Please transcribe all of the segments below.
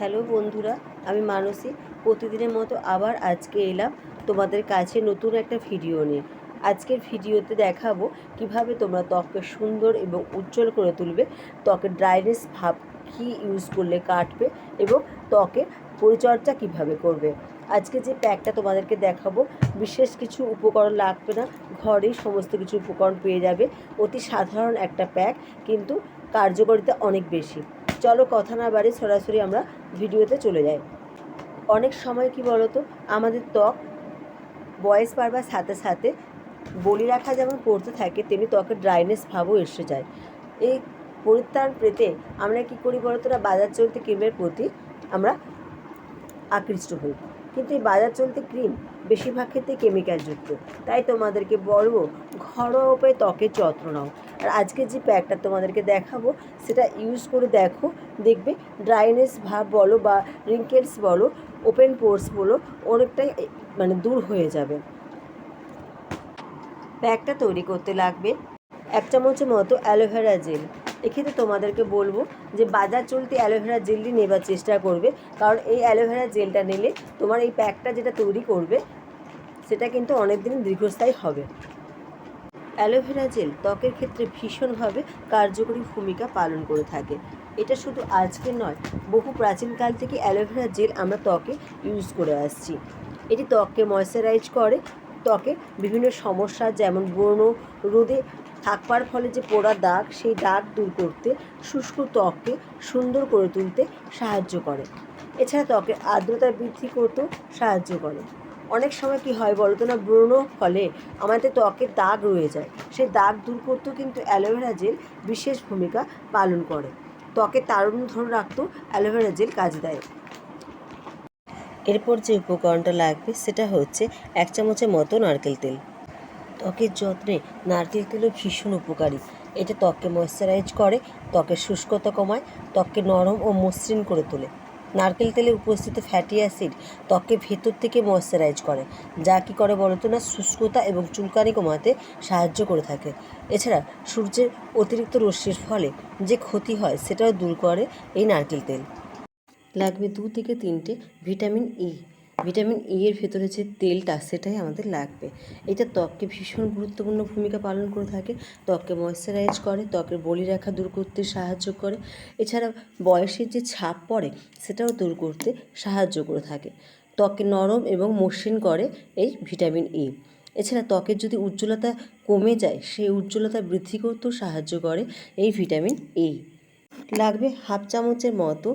Hello বন্ধুরা, আমি মানসী। প্রতিদিনের মতো আবার আজকে এলাম তোমাদের কাছে নতুন একটা ভিডিও নিয়ে। আজকের ভিডিওতে দেখাবো কীভাবে তোমরা ত্বককে সুন্দর এবং উজ্জ্বল করে তুলবে, ত্বকের ড্রাইনেস ভাব কী ইউজ করলে কাটবে এবং ত্বকে পরিচর্যা কীভাবে করবে। আজকে যে প্যাকটা তোমাদেরকে দেখাবো, বিশেষ কিছু উপকরণ লাগবে না, ঘরেই সমস্ত কিছু উপকরণ পেয়ে যাবে। অতি সাধারণ একটা প্যাক কিন্তু কার্যকারিতা অনেক বেশি। চলো কথা না বাড়ি সরাসরি আমরা ভিডিওতে চলে যাই। অনেক সময় কি বলতো, আমাদের ত্বক বয়স বাড়বার সাথে সাথে বলি রাখা যেমন পড়তে থাকে, তেমনি ত্বকের ড্রাইনেস ভাবও এসে যায়। এই পরিত্রাণ পেতে আমরা কি করি বলতো না, বাজার চলতি ক্রিমের প্রতি আমরা আকৃষ্ট হই। কিন্তু এই বাজার চলতি ক্রিম বেশিরভাগ ক্ষেত্রে কেমিক্যালযুক্ত তাই তোমাদেরকে বলব, ঘরোয়া উপায়ে ত্বকের যত্ন নাও। আর আজকে যে প্যাকটা তোমাদেরকে দেখাবো, সেটা ইউজ করে দেখো। দেখবে ড্রাইনেস ভাব বলো বা রিঙ্কেলস বলো ওপেন পোর্স বলো, অনেকটাই মানে দূর হয়ে যাবে। প্যাকটা তৈরি করতে লাগবে এক চামচের মতো অ্যালোভেরা জেল। এক্ষেত্রে তোমাদেরকে বলব যে বাজার চলতি অ্যালোভেরা জেলটি নেবার চেষ্টা করবে, কারণ এই অ্যালোভেরা জেলটা নিলে তোমার এই প্যাকটা যেটা তৈরি করবে, সেটা কিন্তু অনেক দিন দীর্ঘস্থায়ী হবে। অ্যালোভেরা জেল ত্বকের ক্ষেত্রে ভীষণভাবে কার্যকরী ভূমিকা পালন করে থাকে। এটা শুধু আজকে নয়, বহু প্রাচীনকাল থেকে অ্যালোভেরা জেল আমরা ত্বকে ইউজ করে আসছি। এটি ত্বককে ময়শ্চারাইজ করে, ত্বকে বিভিন্ন সমস্যা যেমন ব্রণ রোদে থাকবার ফলে যে পোড়া দাগ, সেই দাগ দূর করতে শুষ্ক ত্বককে সুন্দর করে তুলতে সাহায্য করে। এছাড়া ত্বকের আর্দ্রতা বৃদ্ধি করতেও সাহায্য করে। অনেক সময় কি হয় বলতো না, ব্রণ ফলে আমাদের ত্বকে দাগ রয়ে যায়। সেই দাগ দূর করতেও কিন্তু অ্যালোভেরা জেল বিশেষ ভূমিকা পালন করে। ত্বকে তারুণ্য ধরে রাখতেও অ্যালোভেরা জেল কাজ দেয়। এরপর যে উপকরণটা লাগবে সেটা হচ্ছে এক চামচের মতো নারকেল তেল। ত্বকের যত্নে নারকেল তেলও ভীষণ উপকারী। এটা ত্বককে ময়শ্চারাইজ করে, ত্বকের শুষ্কতা কমায়, ত্বককে নরম ও মসৃণ করে তোলে। নারকেল তেলে উপস্থিত ফ্যাটি অ্যাসিড ত্বককে ভেতর থেকে ময়শ্চারাইজ করে, যা কী করে বলতো না, শুষ্কতা এবং চুলকানি কমাতে সাহায্য করে থাকে। এছাড়া সূর্যের অতিরিক্ত রশ্মির ফলে যে ক্ষতি হয়, সেটাও দূর করে এই নারকেল তেল। লাগবে দু থেকে তিনটে ভিটামিন ই। ভিটামিন ই এর ভেতরে যে তেলটা, সেটাই আমাদের লাগবে। এটা ত্বককে ভীষণ গুরুত্বপূর্ণ ভূমিকা পালন করে থাকে। ত্বককে ময়শ্চারাইজ করে, ত্বকের বলিরেখা দূর করতে সাহায্য করে। এছাড়া বয়সের যে ছাপ পড়ে, সেটাও দূর করতে সাহায্য করে থাকে। ত্বককে নরম এবং মসৃণ করে এই ভিটামিন ই এছাড়া ত্বকের যদি উজ্জ্বলতা কমে যায়, সেই উজ্জ্বলতা বৃদ্ধি করতেও সাহায্য করে এই ভিটামিন এ লাগবে হাফ চামচের মতো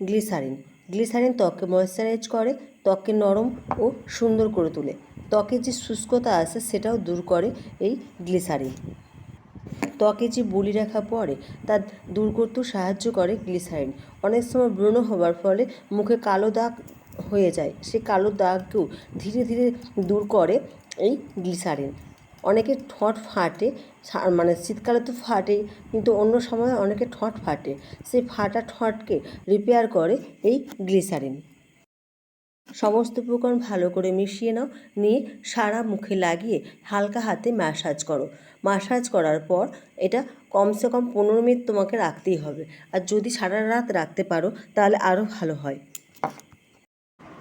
গ্লিসারিন। গ্লিসারিন ত্বককে ময়শ্চারাইজ করে, ত্বককে নরম ও সুন্দর করে তোলে। ত্বকে যে শুষ্কতা আছে সেটাও দূর করে এই গ্লিসারিন। ত্বকে যে বলি রাখা পড়ে, তা দূর করতেও সাহায্য করে গ্লিসারিন। অনেক সময় ব্রণ হবার ফলে মুখে কালো দাগ হয়ে যায়। সেই কালো দাগকেও ধীরে ধীরে দূর করে এই গ্লিসারিন। অনেকের ঠোঁট ফাটে মানে শীতকালে তো ফাটে, কিন্তু অন্য সময় অনেকে ঠোঁট ফাটে। সেই ফাটা ঠোঁটকে রিপেয়ার করে এই গ্লিসারিন সমস্ত উপকরণ ভালো করে মিশিয়ে নাও, নিয়ে সারা মুখে লাগিয়ে হালকা হাতে ম্যাসাজ করো। ম্যাসাজ করার পর এটা কমসে কম পনেরো মিনিট তোমাকে রাখতেই হবে। আর যদি সারা রাত রাখতে পারো, তাহলে আরও ভালো হয়।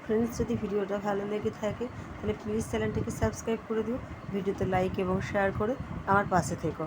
ফ্রেন্ডস যদি ভিডিওটা ভালো লেগে থাকে, তাহলে প্লিজ চ্যানেলটিকে সাবস্ক্রাইব করে দিও, ভিডিওতে লাইক এবং শেয়ার করে আমার পাশে থেকো।